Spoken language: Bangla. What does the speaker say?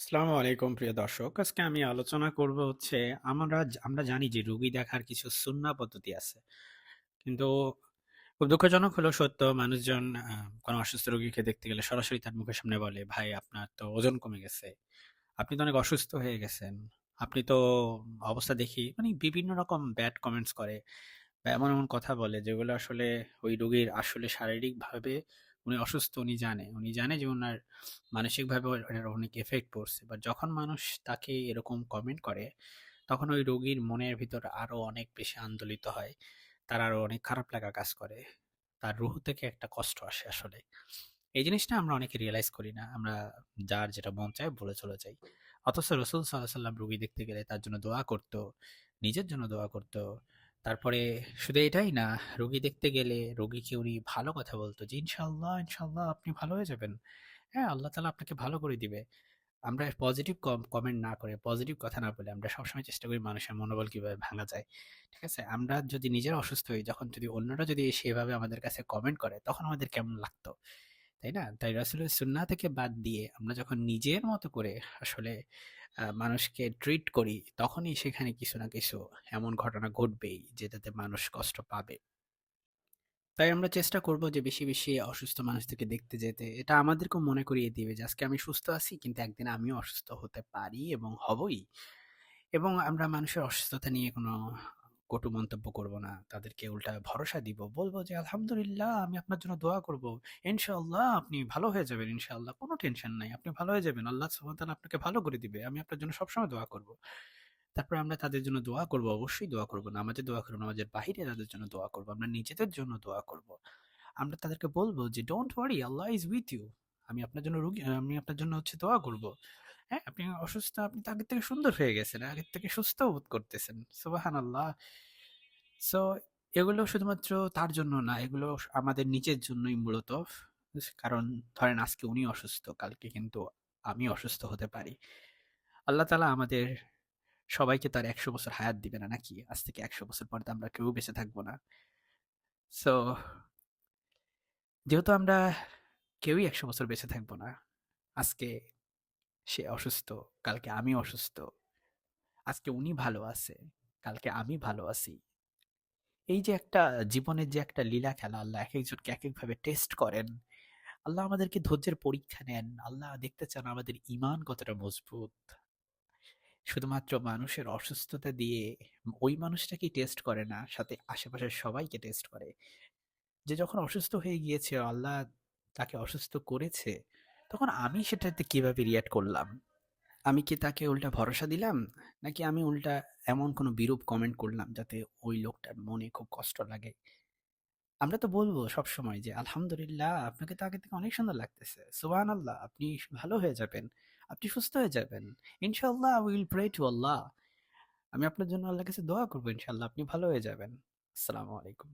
আসসালামু আলাইকুম, প্রিয় দর্শক। আজকে আমি আলোচনা করব হচ্ছে, আমরা আমরা জানি যে রোগী দেখার কিছু সুন্নাহ পদ্ধতি আছে। কিন্তু খুব দুঃখজনক হলো সত্য, মানুষজন কোনো অসুস্থ রোগীকে দেখতে গেলে সরাসরি তার মুখের সামনে বলে, ভাই, আপনার তো ওজন কমে গেছে। আপনি তো অনেক অসুস্থ হয়ে গেছেন। আপনি তো অবস্থা দেখি মানে বিভিন্ন রকম ব্যাড কমেন্টস করে, বা এমন এমন কথা বলে, যেগুলো আসলে ওই রোগীর আসলে শারীরিকভাবে উনি অসুস্থ, উনি জানে। উনি জানে যে ওনার মানসিকভাবে ওর এর অনেক এফেক্ট পড়ছে। বা যখন মানুষ তাকে এরকম কমেন্ট করে, তখন ওই রোগীর মনের ভিতর আরও অনেক বেশি আন্দোলিত হয়। তার আরও অনেক খারাপ লাগা কাজ করে। তার রুহ থেকে একটা কষ্ট আসে আসলে। এই জিনিসটা আমরা অনেকে রিয়েলাইজ করি না। আমরা যার যেটা মন চায় বলে চলে যাই। অথচ রসুল সাল্লাহ সাল্লাম রুগী দেখতে গেলে তার জন্য দোয়া করতো, নিজের জন্য দোয়া করতো। তারপরে শুধু এটাই না, রোগী দেখতে গেলে রোগীকে উনি ভালো কথা বলতো যে, ইনশাল্লাহ ইনশাল্লাহ আপনি ভালো হয়ে যাবেন। হ্যাঁ আল্লাহ তালা আপনাকে ভালো করে দিবে। আমরা পজিটিভ কমেন্ট না করে পজিটিভ কথা না বলে আমরা সবসময় চেষ্টা করি মানুষের মনোবল কীভাবে ভাঙা যায়। ঠিক আছে? আমরা যদি নিজেরা অসুস্থ হই, যখন যদি অন্যরা যদি সেভাবে আমাদের কাছে কমেন্ট করে, তখন আমাদের কেমন লাগতো? তাই না? তাই রাসূলের সুন্নাহ থেকে বাদ দিয়ে আমরা যখন নিজের মতো করে আসলে মানুষকে ট্রিট করি, তখনই সেখানে কিছু না কিছু এমন ঘটনা ঘটবেই যেটাতে মানুষ কষ্ট পাবে। তাই আমরা চেষ্টা করব যে বেশি বেশি অসুস্থ মানুষদেরকে দেখতে যেতে। এটা আমাদেরকেও মনে করিয়ে দিবে যে আজকে আমি সুস্থ আছি, কিন্তু একদিন আমিও অসুস্থ হতে পারি এবং হবই। এবং আমরা মানুষের অসুস্থতা নিয়ে কোনো কটু মন্তব্য করব না। তাদেরকে উল্টা ভরসা দিব। বলব যে, আলহামদুলিল্লাহ, আমি আপনার জন্য দোয়া করব। ইনশাআল্লাহ আপনি ভালো হয়ে যাবেন, ইনশাআল্লাহ। কোনো টেনশন নাই। আপনি ভালো হয়ে যাবেন। আল্লাহ সুবহানাহু আপনাকে ভালো করে দিবে। আমি আপনার জন্য সবসময় দোয়া করব। তারপর আমরা তাদের জন্য দোয়া করব। অবশ্যই দোয়া করব। আমাদের দোয়া করব আমাদের বাহিরে তাদের জন্য দোয়া করব। আমরা নিজেদের জন্য দোয়া করব। আমরা তাদেরকে বলব যে don't worry Allah is with you আমি আপনার জন্য রুগী, আমি আপনার জন্য হচ্ছে দোয়া করব। হ্যাঁ আপনি অসুস্থ, আপনি তো আগের থেকে সুন্দর হয়ে গেছেন, আগের থেকে সুস্থ বোধ করতেছেন। সুবাহান আল্লাহ সো এগুলো শুধুমাত্র তার জন্য না, এগুলো আমাদের নিজের জন্যই মূলত। কারণ ধরেন আজকে উনি অসুস্থ, কালকে কিন্তু আমি অসুস্থ হতে পারি। আল্লাহ তালা আমাদের সবাইকে তার একশো বছর হায়াত দিবে না নাকি? আজ থেকে একশো বছর পর তো আমরা কেউ বেঁচে থাকব না। সো যেহেতু আমরা কেউই একশো বছর বেঁচে থাকব না। আজকে সে অসুস্থ, কালকে আমি অসুস্থ, আজকে উনি ভালো আছে, কালকে আমি ভালো আছি। এই যে একটা জীবনের যে একটা লীলা খেলা, আল্লাহ এক একজনকে এক একভাবে টেস্ট করেন। আল্লাহ আমাদেরকে ধৈর্যের পরীক্ষা নেন। আল্লাহ দেখতে চান আমাদের ইমান কতটা মজবুত। শুধুমাত্র মানুষের অসুস্থতা দিয়ে ওই মানুষটাকেই টেস্ট করে না, সাথে আশেপাশের সবাইকে টেস্ট করে। যে যখন অসুস্থ হয়ে গিয়েছে, আল্লাহ তাকে অসুস্থ করেছে, তখন আমি সেটাতে কীভাবে রিয়াক্ট করলাম? আমি কি তাকে উল্টা ভরসা দিলাম? নাকি আমি উল্টা এমন কোনো বিরূপ কমেন্ট করলাম যাতে ওই লোকটার মনে খুব কষ্ট লাগে? আমরা তো বলব সবসময় যে, আলহামদুলিল্লাহ, আপনাকে তো আগে থেকে অনেক সুন্দর লাগতেছে। সুবাহান আল্লাহ আপনি ভালো হয়ে যাবেন। আপনি সুস্থ হয়ে যাবেন। ইনশাল্লাহ উইল প্রে টু আল্লাহ আমি আপনার জন্য আল্লাহর কাছে দোয়া করব ইনশাল্লাহ আপনি ভালো হয়ে যাবেন। আসসালামু আলাইকুম।